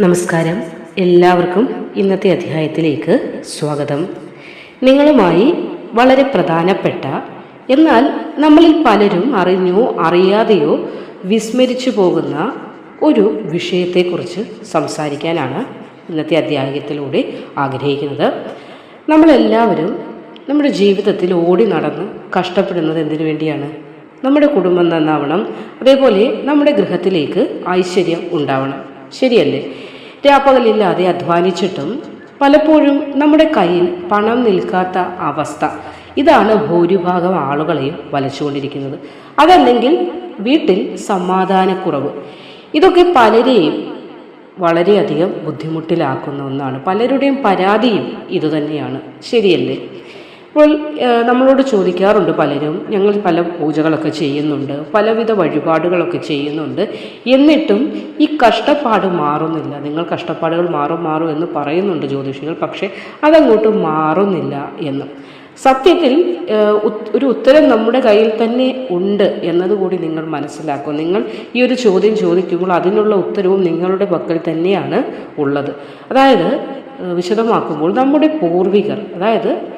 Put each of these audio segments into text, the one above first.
നമസ്കാരം. എല്ലാവർക്കും ഇന്നത്തെ അധ്യായത്തിലേക്ക് സ്വാഗതം. നിങ്ങളുമായി വളരെ പ്രധാനപ്പെട്ട എന്നാൽ നമ്മളിൽ പലരും അറിഞ്ഞോ അറിയാതെയോ വിസ്മരിച്ചു പോകുന്ന ഒരു വിഷയത്തെക്കുറിച്ച് സംസാരിക്കാനാണ് ഇന്നത്തെ അധ്യായത്തിലൂടെ ആഗ്രഹിക്കുന്നത്. നമ്മളെല്ലാവരും നമ്മുടെ ജീവിതത്തിൽ ഓടി നടന്ന് കഷ്ടപ്പെടുന്നത് എന്തിനു വേണ്ടിയാണ്? നമ്മുടെ കുടുംബം നന്നാവണം. അതേപോലെ നമ്മുടെ ഗൃഹത്തിലേക്ക് ഐശ്വര്യം ഉണ്ടാവണം. ശരിയല്ലേ? രാപ്പകലില്ലാതെ അധ്വാനിച്ചിട്ടും പലപ്പോഴും നമ്മുടെ കയ്യിൽ പണം നിൽക്കാത്ത അവസ്ഥ. ഇതാണ് ഭൂരിഭാഗം ആളുകളെയും വലച്ചുകൊണ്ടിരിക്കുന്നത്. അതല്ലെങ്കിൽ വീട്ടിൽ സമാധാനക്കുറവ്. ഇതൊക്കെ പലരെയും വളരെയധികം ബുദ്ധിമുട്ടിലാക്കുന്ന ഒന്നാണ്. പലരുടെയും പരാതിയും ഇതുതന്നെയാണ്. ശരിയല്ലേ? അപ്പോൾ നമ്മളോട് ചോദിക്കാറുണ്ട് പലരും. ഞങ്ങൾ പല പൂജകളൊക്കെ ചെയ്യുന്നുണ്ട്. പലവിധ വഴിപാടുകളൊക്കെ ചെയ്യുന്നുണ്ട്. എന്നിട്ടും ഈ കഷ്ടപ്പാട് മാറുന്നില്ല. നിങ്ങൾ കഷ്ടപ്പാടുകൾ മാറും മാറും എന്ന് പറയുന്നുണ്ട് ജ്യോതിഷികൾ. പക്ഷേ അതങ്ങോട്ട് മാറുന്നില്ല എന്ന്. സത്യത്തിൽ ഒരു ഉത്തരം നമ്മുടെ കയ്യിൽ തന്നെ ഉണ്ട് എന്നതുകൂടി നിങ്ങൾ മനസ്സിലാക്കും. നിങ്ങൾ ഈ ഒരു ചോദ്യം ചോദിക്കുമ്പോൾ അതിനുള്ള ഉത്തരവും നിങ്ങളുടെ പക്കൽ തന്നെയാണ് ഉള്ളത്. അതായത് വിശദമാക്കുമ്പോൾ നമ്മുടെ പൂർവികർ അതായത്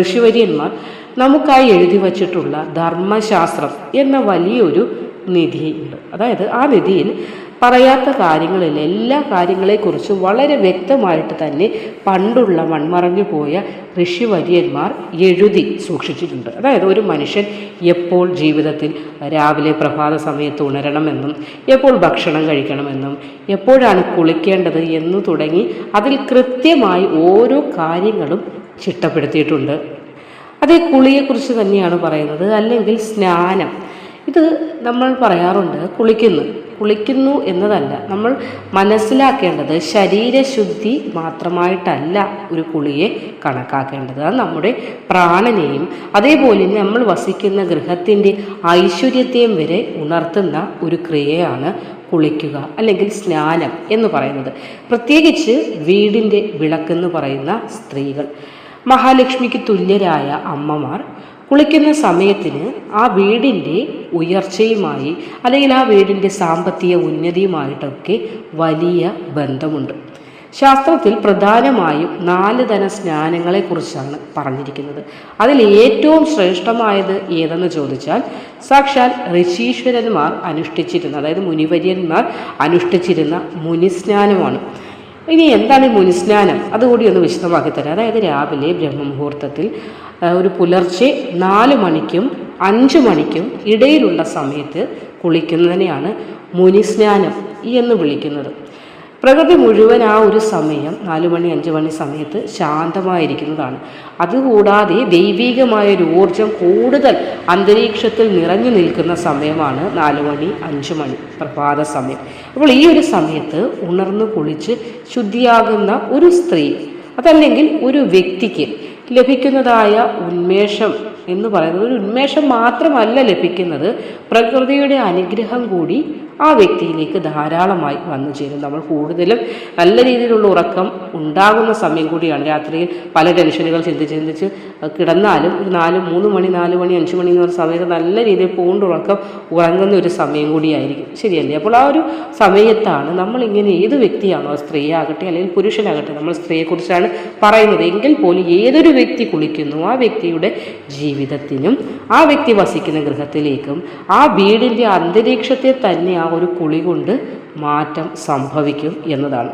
ഋഷിവര്യന്മാർ നമുക്കായി എഴുതി വച്ചിട്ടുള്ള ധർമ്മശാസ്ത്രം എന്ന വലിയൊരു നിധി ഉണ്ട് അതായത് ആ നിധിയിൽ പറയാത്ത കാര്യങ്ങളിൽ എല്ലാ കാര്യങ്ങളെക്കുറിച്ചും വളരെ വ്യക്തമായിട്ട് തന്നെ പണ്ടുള്ള മൺമറഞ്ഞു പോയ ഋഷിവര്യന്മാർ എഴുതി സൂക്ഷിച്ചിട്ടുണ്ട്. അതായത് ഒരു മനുഷ്യൻ എപ്പോൾ ജീവിതത്തിൽ രാവിലെ പ്രഭാത സമയത്ത് ഉണരണമെന്നും എപ്പോൾ ഭക്ഷണം കഴിക്കണമെന്നും എപ്പോഴാണ് കുളിക്കേണ്ടത് എന്ന് തുടങ്ങി അതിൽ കൃത്യമായി ഓരോ കാര്യങ്ങളും ചിട്ടപ്പെടുത്തിയിട്ടുണ്ട്. അതേ കുളിയെക്കുറിച്ച് തന്നെയാണ് പറയുന്നത്. അല്ലെങ്കിൽ സ്നാനം. ഇത് നമ്മൾ പറയാറുണ്ട് കുളിക്കുന്നു. കുളിക്കുന്നു എന്നതല്ല. നമ്മൾ മനസ്സിലാക്കേണ്ടത് ശരീരശുദ്ധി മാത്രമായിട്ടല്ല ഒരു കുളിയെ കണക്കാക്കേണ്ടത്. അത് നമ്മുടെ പ്രാണനെയും അതേപോലെ നമ്മൾ വസിക്കുന്ന ഗൃഹത്തിന്റെ ഐശ്വര്യത്തെയും വരെ ഉണർത്തുന്ന ഒരു ക്രിയയാണ് കുളിക്കുക അല്ലെങ്കിൽ സ്നാനം എന്ന് പറയുന്നത്. പ്രത്യേകിച്ച് വീടിന്റെ വിളക്കെന്ന് പറയുന്ന സ്ത്രീകൾ. മഹാലക്ഷ്മിക്ക് തുല്യരായ അമ്മമാർ കുളിക്കുന്ന സമയത്തിന് ആ വീടിന്റെ ഉയർച്ചയുമായി അല്ലെങ്കിൽ ആ വീടിന്റെ സാമ്പത്തിക ഉന്നതിയുമായിട്ടൊക്കെ വലിയ ബന്ധമുണ്ട്. ശാസ്ത്രത്തിൽ പ്രധാനമായും നാല് ധന സ്നാനങ്ങളെക്കുറിച്ചാണ് പറഞ്ഞിരിക്കുന്നത്. അതിൽ ഏറ്റവും ശ്രേഷ്ഠമായത് ഏതെന്ന് ചോദിച്ചാൽ സാക്ഷാൽ ഋഷീശ്വരന്മാർ അനുഷ്ഠിച്ചിരുന്ന അതായത് മുനിവര്യന്മാർ അനുഷ്ഠിച്ചിരുന്ന മുനിസ്നാനമാണ്. ഇനി എന്താണ് ഈ മുനിസ്നാനം അതുകൂടി ഒന്ന് വിശദമാക്കി തരാം. അതായത് രാവിലെ ബ്രഹ്മമുഹൂർത്തത്തിൽ ഒരു പുലർച്ചെ നാല് മണിക്കും അഞ്ച് മണിക്കും ഇടയിലുള്ള സമയത്ത് കുളിക്കുന്നതിനെയാണ് മുനിസ്നാനം എന്ന് വിളിക്കുന്നത്. പ്രകൃതി മുഴുവൻ ആ ഒരു സമയം നാലു മണി അഞ്ച് മണി സമയത്ത് ശാന്തമായിരിക്കുന്നതാണ്. അതുകൂടാതെ ദൈവീകമായ ഒരു ഊർജം കൂടുതൽ അന്തരീക്ഷത്തിൽ നിറഞ്ഞു നിൽക്കുന്ന സമയമാണ് നാലു മണി അഞ്ച് മണി പ്രഭാത സമയം. അപ്പോൾ ഈ ഒരു സമയത്ത് ഉണർന്നു കുളിച്ച് ശുദ്ധിയാകുന്ന ഒരു സ്ത്രീ അതല്ലെങ്കിൽ ഒരു വ്യക്തിക്ക് ലഭിക്കുന്നതായ ഉന്മേഷം എന്ന് പറയുന്നത് ഒരു ഉന്മേഷം മാത്രമല്ല ലഭിക്കുന്നത് പ്രകൃതിയുടെ അനുഗ്രഹം കൂടി ആ വ്യക്തിയിലേക്ക് ധാരാളമായി വന്നു ചേരും. നമ്മൾ കൂടുതലും നല്ല രീതിയിലുള്ള ഉറക്കം ഉണ്ടാകുന്ന സമയം കൂടിയാണ്. രാത്രിയിൽ പല ടെൻഷനുകൾ ചിന്തിച്ച് ചിന്തിച്ച് കിടന്നാലും ഒരു നാല് മൂന്ന് മണി നാല് മണി അഞ്ച് മണി എന്ന് പറഞ്ഞ സമയത്ത് നല്ല രീതിയിൽ പൂണ്ട് ഉറക്കം ഉറങ്ങുന്ന ഒരു സമയം കൂടിയായിരിക്കും. ശരിയല്ലേ? അപ്പോൾ ആ ഒരു സമയത്താണ് നമ്മളിങ്ങനെ ഏത് വ്യക്തിയാണോ സ്ത്രീയാകട്ടെ അല്ലെങ്കിൽ പുരുഷനാകട്ടെ നമ്മൾ സ്ത്രീയെക്കുറിച്ചാണ് പറയുന്നത്. എങ്കിൽ പോലും ഏതൊരു വ്യക്തി കുളിക്കുന്നു ആ വ്യക്തിയുടെ ജീവിതത്തിനും ആ വ്യക്തി വസിക്കുന്ന ഗൃഹത്തിലേക്കും ആ വീടിന്റെ അന്തരീക്ഷത്തെ തന്നെ ഒരു കുളി കൊണ്ട് മാറ്റം സംഭവിക്കും എന്നതാണ്.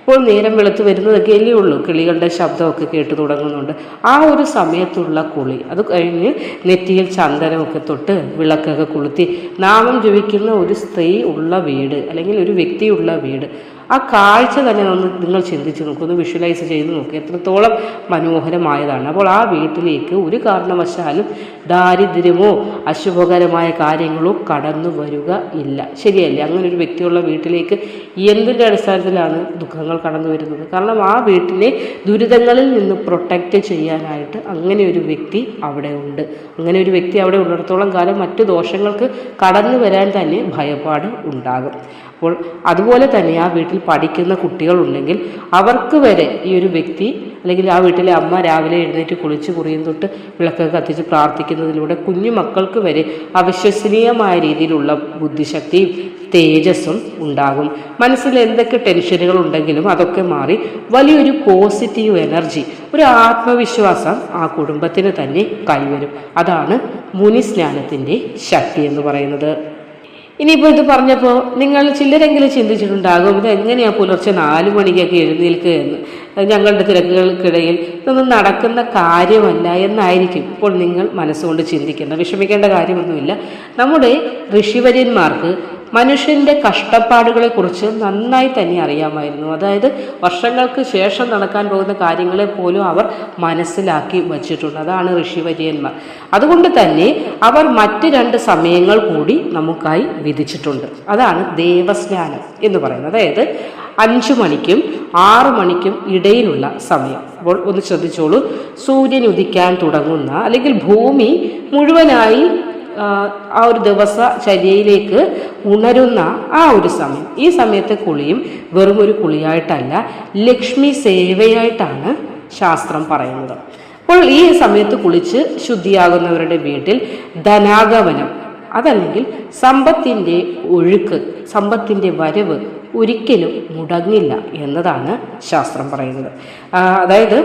ഇപ്പോൾ നേരം വെളുത്ത് വരുന്നതൊക്കെ അല്ലേ ഉള്ളൂ. കിളികളുടെ ശബ്ദമൊക്കെ കേട്ട് തുടങ്ങുന്നുണ്ട്. ആ ഒരു സമയത്തുള്ള കുളി അത് കഴിഞ്ഞ് നെറ്റിയിൽ ചന്ദനമൊക്കെ തൊട്ട് വിളക്കൊക്കെ കൊളുത്തി നാമം ജപിക്കുന്ന ഒരു സ്ത്രീ ഉള്ള വീട് അല്ലെങ്കിൽ ഒരു വ്യക്തിയുള്ള വീട് ആ കാഴ്ച തന്നെ ഒന്ന് നിങ്ങൾ ചിന്തിച്ച് നോക്കൂ ഒന്ന് വിഷ്വലൈസ് ചെയ്ത് നോക്കുക എത്രത്തോളം മനോഹരമായതാണ്. അപ്പോൾ ആ വീട്ടിലേക്ക് ഒരു കാരണവശാലും ദാരിദ്ര്യമോ അശുഭകരമായ കാര്യങ്ങളോ കടന്നു വരിക ഇല്ല. ശരിയല്ലേ? അങ്ങനെ ഒരു വ്യക്തിയുള്ള വീട്ടിലേക്ക് എന്തിന്റെ അടിസ്ഥാനത്തിലാണ് ദുഃഖങ്ങൾ കടന്നു വരുന്നത്? കാരണം ആ വീട്ടിലെ ദുരിതങ്ങളിൽ നിന്ന് പ്രൊട്ടക്റ്റ് ചെയ്യാനായിട്ട് അങ്ങനെ ഒരു വ്യക്തി അവിടെ ഉണ്ട്. അങ്ങനെ ഒരു വ്യക്തി അവിടെ ഉള്ളിടത്തോളം കാലം മറ്റു ദോഷങ്ങൾക്ക് കടന്നു വരാൻ തന്നെ ഭയപ്പാട് ഉണ്ടാകും. അപ്പോൾ അതുപോലെ തന്നെ ആ വീട്ടിൽ പഠിക്കുന്ന കുട്ടികളുണ്ടെങ്കിൽ അവർക്ക് വരെ ഈ ഒരു വ്യക്തി അല്ലെങ്കിൽ ആ വീട്ടിലെ അമ്മ രാവിലെ എഴുന്നേറ്റ് കുളിച്ച് കുറിയും തൊട്ട് വിളക്കൊക്കെ കത്തിച്ച് പ്രാർത്ഥിക്കുന്നതിലൂടെ കുഞ്ഞു മക്കൾക്ക് വരെ അവിശ്വസനീയമായ രീതിയിലുള്ള ബുദ്ധിശക്തിയും തേജസ്സും ഉണ്ടാകും. മനസ്സിൽ എന്തൊക്കെ ടെൻഷനുകൾ ഉണ്ടെങ്കിലും അതൊക്കെ മാറി വലിയൊരു പോസിറ്റീവ് എനർജി ഒരു ആത്മവിശ്വാസം ആ കുടുംബത്തിന് തന്നെ കൈവരും. അതാണ് മുനിസ്നാനത്തിന്റെ ശക്തി എന്ന് പറയുന്നത്. ഇനിയിപ്പോൾ ഇത് പറഞ്ഞപ്പോൾ നിങ്ങൾ ചിലരെങ്കിലും ചിന്തിച്ചിട്ടുണ്ടാകും ഇത് എങ്ങനെയാണ് പുലർച്ചെ നാല് മണിക്കൊക്കെ എഴുന്നേൽക്കുക എന്ന്? ഞങ്ങളുടെ തിരക്കുകൾക്കിടയിൽ ഇതൊന്നും നടക്കുന്ന കാര്യമല്ല എന്നായിരിക്കും ഇപ്പോൾ നിങ്ങൾ മനസ്സുകൊണ്ട് ചിന്തിക്കുന്നത്. വിഷമിക്കേണ്ട കാര്യമൊന്നുമില്ല. നമ്മുടെ ഋഷിവര്യന്മാർക്ക് മനുഷ്യന്റെ കഷ്ടപ്പാടുകളെക്കുറിച്ച് നന്നായി തന്നെ അറിയാമായിരുന്നു. അതായത് വർഷങ്ങൾക്ക് ശേഷം നടക്കാൻ പോകുന്ന കാര്യങ്ങളെ പോലും അവർ മനസ്സിലാക്കി വച്ചിട്ടുണ്ട്. അതാണ് ഋഷിവര്യന്മാർ. അതുകൊണ്ട് തന്നെ അവർ മറ്റ് രണ്ട് സമയങ്ങൾ കൂടി നമുക്കായി വിധിച്ചിട്ടുണ്ട്. അതാണ് ദേവസ്നാനം എന്ന് പറയുന്നത്. അതായത് അഞ്ചു മണിക്കും ആറു മണിക്കും ഇടയിലുള്ള സമയം. അപ്പോൾ ഒന്ന് ശ്രദ്ധിച്ചോളൂ. സൂര്യൻ ഉദിക്കാൻ തുടങ്ങുന്ന അല്ലെങ്കിൽ ഭൂമി മുഴുവനായി ആ, ഒരു ദിവസ ചര്യയിലേക്ക് ഉണരുന്ന ആ ഒരു സമയം. ഈ സമയത്തെ കുളിയും വെറും ഒരു കുളിയായിട്ടല്ല ലക്ഷ്മി സേവയായിട്ടാണ് ശാസ്ത്രം പറയുന്നത്. അപ്പോൾ ഈ സമയത്ത് കുളിച്ച് ശുദ്ധിയാകുന്നവരുടെ വീട്ടിൽ ധനാഗമനം അതല്ലെങ്കിൽ സമ്പത്തിന്റെ ഒഴുക്ക് സമ്പത്തിന്റെ വരവ് ഒരിക്കലും മുടങ്ങില്ല എന്നതാണ് ശാസ്ത്രം പറയുന്നത്. അതായത്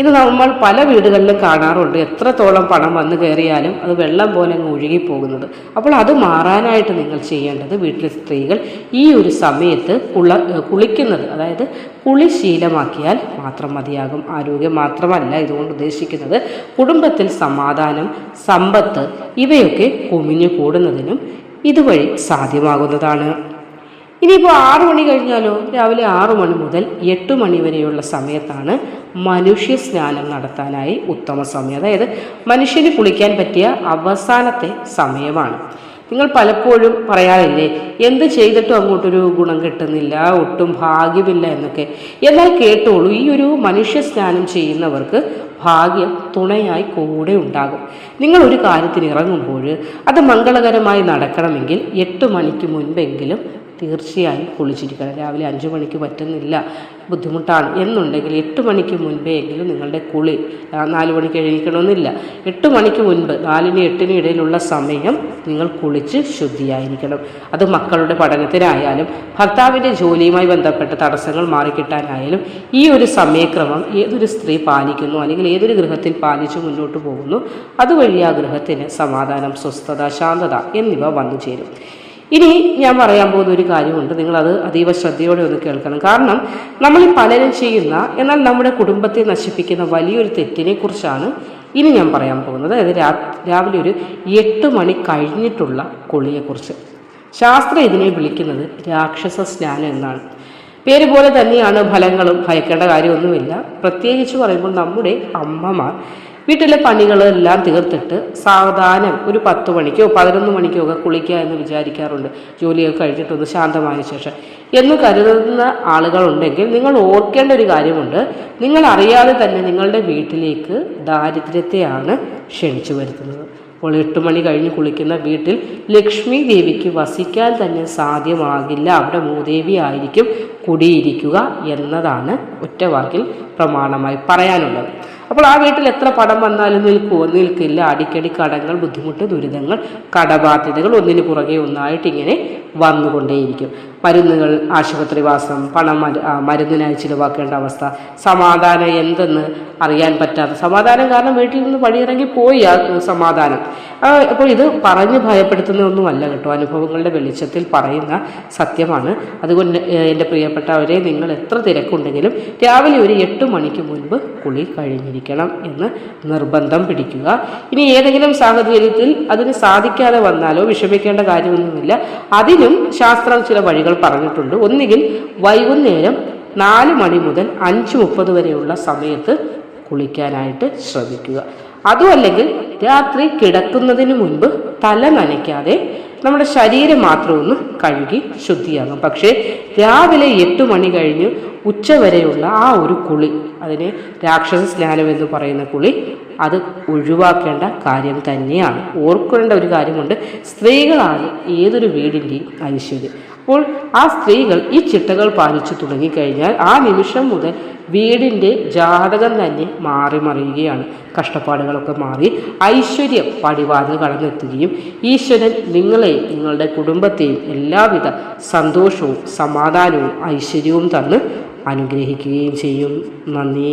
ഇത് നമ്മൾ പല വീടുകളിലും കാണാറുണ്ട്. എത്രത്തോളം പണം വന്നു കയറിയാലും അത് വെള്ളം പോലെ അങ്ങ് ഒഴുകിപ്പോകുന്നത്. അപ്പോൾ അത് മാറാനായിട്ട് നിങ്ങൾ ചെയ്യേണ്ടത് വീട്ടിലെ സ്ത്രീകൾ ഈ ഒരു സമയത്ത് കുള കുളിക്കുന്നത് അതായത് കുളി ശീലമാക്കിയാൽ മാത്രം മതിയാകും. ആരോഗ്യം മാത്രമല്ല ഇതുകൊണ്ട് ഉദ്ദേശിക്കുന്നത്. കുടുംബത്തിൽ സമാധാനം സമ്പത്ത് ഇവയൊക്കെ കുമിഞ്ഞു കൂടുന്നതിനും ഇതുവഴി സാധ്യമാകുന്നതാണ്. ഇനിയിപ്പോൾ ആറു മണി കഴിഞ്ഞാലോ? രാവിലെ ആറു മണി മുതൽ എട്ട് മണി വരെയുള്ള സമയത്താണ് മനുഷ്യ സ്നാനം നടത്താനായി ഉത്തമ സമയം. അതായത് മനുഷ്യന് കുളിക്കാൻ പറ്റിയ അവസാനത്തെ സമയമാണ്. നിങ്ങൾ പലപ്പോഴും പറയാറില്ലേ എന്ത് ചെയ്തിട്ടും അങ്ങോട്ടൊരു ഗുണം കിട്ടുന്നില്ല ഒട്ടും ഭാഗ്യമില്ല എന്നൊക്കെ. എന്നാൽ കേട്ടോളൂ ഈ ഒരു മനുഷ്യ സ്നാനം ചെയ്യുന്നവർക്ക് ഭാഗ്യം തുണയായി കൂടെ ഉണ്ടാകും. നിങ്ങൾ ഒരു കാര്യത്തിന് ഇറങ്ങുമ്പോൾ അത് മംഗളകരമായി നടക്കണമെങ്കിൽ എട്ട് മണിക്ക് മുൻപെങ്കിലും തീർച്ചയായും കുളിച്ചിരിക്കണം. രാവിലെ അഞ്ച് മണിക്ക് പറ്റുന്നില്ല ബുദ്ധിമുട്ടാണ്. എന്നുണ്ടെങ്കിൽ എട്ട് മണിക്ക് മുൻപേ എങ്കിലും നിങ്ങളുടെ കുളി നാല് മണിക്ക് എഴുതിക്കണമെന്നില്ല എട്ട് മണിക്ക് മുൻപ് നാലിന് എട്ടിന് ഇടയിലുള്ള സമയം നിങ്ങൾ കുളിച്ച് ശുദ്ധിയായിരിക്കണം. അത് മക്കളുടെ പഠനത്തിനായാലും ഭർത്താവിന്റെ ജോലിയുമായി ബന്ധപ്പെട്ട തടസ്സങ്ങൾ മാറിക്കിട്ടാനായാലും ഈ ഒരു സമയക്രമം ഏതൊരു സ്ത്രീ പാലിക്കുന്നു? അല്ലെങ്കിൽ ഏതൊരു ഗൃഹത്തിൽ പാലിച്ചു മുന്നോട്ട് പോകുന്നു? അതുവഴി ആ ഗൃഹത്തിന് സമാധാനം സ്വസ്ഥത ശാന്തത എന്നിവ വന്നു ചേരും ഇനി ഞാൻ പറയാൻ പോകുന്ന ഒരു കാര്യമുണ്ട്. നിങ്ങളത് അതീവ ശ്രദ്ധയോടെ ഒന്ന് കേൾക്കണം. കാരണം നമ്മൾ പലരും ചെയ്യുന്ന എന്നാൽ നമ്മുടെ കുടുംബത്തെ നശിപ്പിക്കുന്ന വലിയൊരു തെറ്റിനെ കുറിച്ചാണ് ഇനി ഞാൻ പറയാൻ പോകുന്നത്. അതായത് രാവിലെ ഒരു എട്ട് മണി കഴിഞ്ഞിട്ടുള്ള കുളിയെക്കുറിച്ച്. ശാസ്ത്രം ഇതിനെ വിളിക്കുന്നത് രാക്ഷസ സ്നാനം എന്നാണ്. പേര് പോലെ തന്നെയാണ് ഫലങ്ങളും. ഭയക്കേണ്ട കാര്യമൊന്നുമില്ല. പ്രത്യേകിച്ച് പറയുമ്പോൾ നമ്മുടെ അമ്മമാർ വീട്ടിലെ പണികളെല്ലാം തീർത്തിട്ട് സാവധാനം ഒരു പത്ത് മണിക്കോ പതിനൊന്ന് മണിക്കോ ഒക്കെ കുളിക്കുക എന്ന് വിചാരിക്കാറുണ്ട്. ജോലിയൊക്കെ കഴിഞ്ഞിട്ടൊന്ന് ശാന്തമായ ശേഷം. എന്ന് കരുതുന്ന ആളുകളുണ്ടെങ്കിൽ നിങ്ങൾ ഓർക്കേണ്ട ഒരു കാര്യമുണ്ട്. നിങ്ങൾ അറിയാതെ തന്നെ നിങ്ങളുടെ വീട്ടിലേക്ക് ദാരിദ്ര്യത്തെയാണ് ക്ഷണിച്ചു വരുത്തുന്നത്. അപ്പോൾ എട്ട് മണി കഴിഞ്ഞ് കുളിക്കുന്ന വീട്ടിൽ ലക്ഷ്മി ദേവിക്ക് വസിക്കാൻ തന്നെ സാധ്യമാകില്ല. അവിടെ മൂദേവി ആയിരിക്കും കുടിയിരിക്കുക എന്നതാണ് ഒറ്റവാക്കിൽ പ്രമാണമായി പറയാനുള്ളത്. അപ്പോൾ ആ വീട്ടിൽ എത്ര പടം വന്നാലും നിൽക്കുമോ നിൽക്കില്ല. അടിക്കടി കടങ്ങൾ ബുദ്ധിമുട്ട് ദുരിതങ്ങൾ കടബാധ്യതകൾ ഒന്നിനു പുറകെ ഒന്നായിട്ട് ഇങ്ങനെ വന്നുകൊണ്ടേയിരിക്കും. മരുന്നുകൾ ആശുപത്രിവാസം പണം മരുന്നിനായി ചിലവാക്കേണ്ട അവസ്ഥ സമാധാനം എന്തെന്ന് അറിയാൻ പറ്റാത്ത സമാധാനം കാരണം വീട്ടിൽ നിന്ന് പടിയിറങ്ങി പോയി ആ സമാധാനം. അപ്പോൾ ഇത് പറഞ്ഞ് ഭയപ്പെടുത്തുന്ന ഒന്നുമല്ല കേട്ടോ. അനുഭവങ്ങളുടെ വെളിച്ചത്തിൽ പറയുന്ന സത്യമാണ്. അതുകൊണ്ട് എന്റെ പ്രിയപ്പെട്ടവരെ നിങ്ങൾ എത്ര തിരക്കുണ്ടെങ്കിലും രാവിലെ ഒരു എട്ട് മണിക്ക് മുൻപ് കുളി കഴിഞ്ഞിരിക്കണം എന്ന് നിർബന്ധം പിടിക്കുക. ഇനി ഏതെങ്കിലും സാഹചര്യത്തിൽ അതിന് സാധിക്കാതെ വന്നാലോ വിഷമിക്കേണ്ട കാര്യമൊന്നുമില്ല. അതിനും ശാസ്ത്രം ചില വഴികൾ പറഞ്ഞിട്ടുണ്ട്. ഒന്നുകിൽ വൈകുന്നേരം നാല് മണി മുതൽ അഞ്ച് മുപ്പത് വരെയുള്ള സമയത്ത് കുളിക്കാനായിട്ട് ശ്രമിക്കുക. അതുമല്ലെങ്കിൽ രാത്രി കിടക്കുന്നതിന് മുൻപ് തല നനയ്ക്കാതെ നമ്മുടെ ശരീരം മാത്രം ഒന്ന് കഴുകി ശുദ്ധിയാകും പക്ഷേ രാവിലെ എട്ട് മണി കഴിഞ്ഞ് ഉച്ചവരെയുള്ള ആ ഒരു കുളി അതിനെ രാക്ഷസ സ്നാനം എന്ന് പറയുന്ന കുളി അത് ഒഴിവാക്കേണ്ട കാര്യം തന്നെയാണ്. ഓർക്കേണ്ട ഒരു കാര്യമുണ്ട് സ്ത്രീകളാണ് ഏതൊരു വീടിന്റെയും ഐശ്വര്യം. അപ്പോൾ ആ സ്ത്രീകൾ ഈ ചിട്ടകൾ പാലിച്ചു തുടങ്ങിക്കഴിഞ്ഞാൽ ആ നിമിഷം മുതൽ വീടിന്റെ ജാതകം തന്നെ മാറി മറിയുകയാണ് കഷ്ടപ്പാടുകളൊക്കെ മാറി ഐശ്വര്യം പടിവാതിൽ കടന്നെത്തുകയും ഈശ്വരൻ നിങ്ങളെയും നിങ്ങളുടെ കുടുംബത്തെയും എല്ലാവിധ സന്തോഷവും സമാധാനവും ഐശ്വര്യവും തന്ന് അനുഗ്രഹിക്കുകയും ചെയ്യും. നന്ദി.